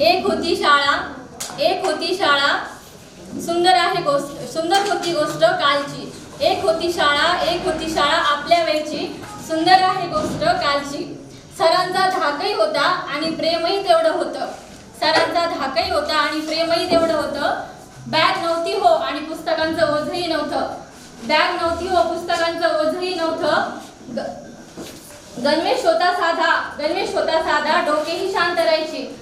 एक होती शाळा एक होती शाळा सुंदर आहे गोष्ट सुंदर होती गोष्ट कालची. एक होती शाळा एक होती शाळा आपल्या वेळची सुंदर आहे गोष्ट कालची. सरांचा धाकही होता आणि प्रेमही तेवढं होतं. सरांचा धाकही होता आणि प्रेमही तेवढं होतं. बॅग नव्हती हो आणि पुस्तकांचं ओझही नव्हतं. बॅग नव्हती हो पुस्तकांचं ओझही नव्हतं. गणवेश होता साधा गणवेश होता साधा डोकेही शांत राहायची.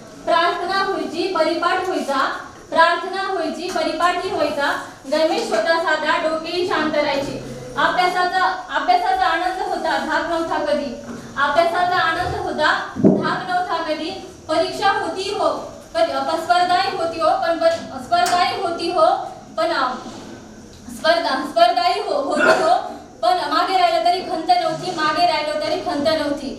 व्हायची परिपाठ व्हायचा प्रार्थना व्हायची परिपाठी व्हायचा गणवेश होता साधा डोकेही शांत राहायची. अभ्यासाचा अभ्यासाचा आनंद होता धाक नव्हता कधी. अभ्यासाचा आनंद होता धाक नव्हता कधी. परीक्षा होती हो स्पर्धाही होती हो पण स्पर्धाही होती हो पण स्पर्धा स्पर्धाही हो होती हो पण मागे राहिलं तरी खंत नव्हती मागे राहिलं तरी खंत नव्हती.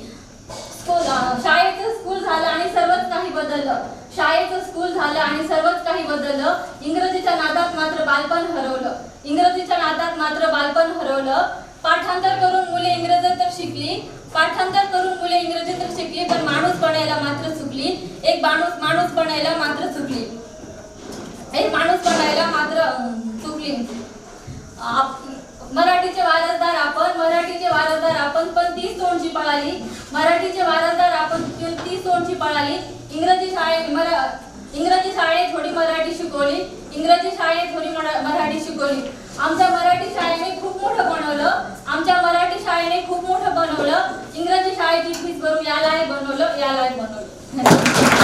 स्कूल शाळेचं स्कूल झालं आणि सर्वच काही बदललं. शाळेचं स्कूल झालं आणि सर्वच काही बदललं. इंग्रजीच्या नादात मात्र बालपण हरवलं. इंग्रजीच्या नादात मात्र बालपण हरवलं. पाठांतर करून मुले इंग्रजी तर शिकली. पाठांतर करून मुले इंग्रजी तर शिकली पण माणूस बनायला मात्र चुकली. एक माणूस माणूस बनायला मात्र चुकली. एक माणूस बनायला मात्र चुकली. आप- मराठीचे वारसदार आपण मराठीचे वारसदार आपण पण तीच तोंडची पळाली. मराठीचे वारसदार आपण ती- तीच तोंडची पळाली. इंग्रजी शाळेत मरा इंग्रजी शाळेत थोडी मराठी शिकवली इंग्रजी शाळेत थोडी मराठी शिकवली. आमच्या मराठी शाळेने खूप मोठं बनवलं आमच्या मराठी शाळेने खूप मोठं बनवलं इंग्रजी शाळेची फीस भरून यालाही बनवलं यालाही बनवलं.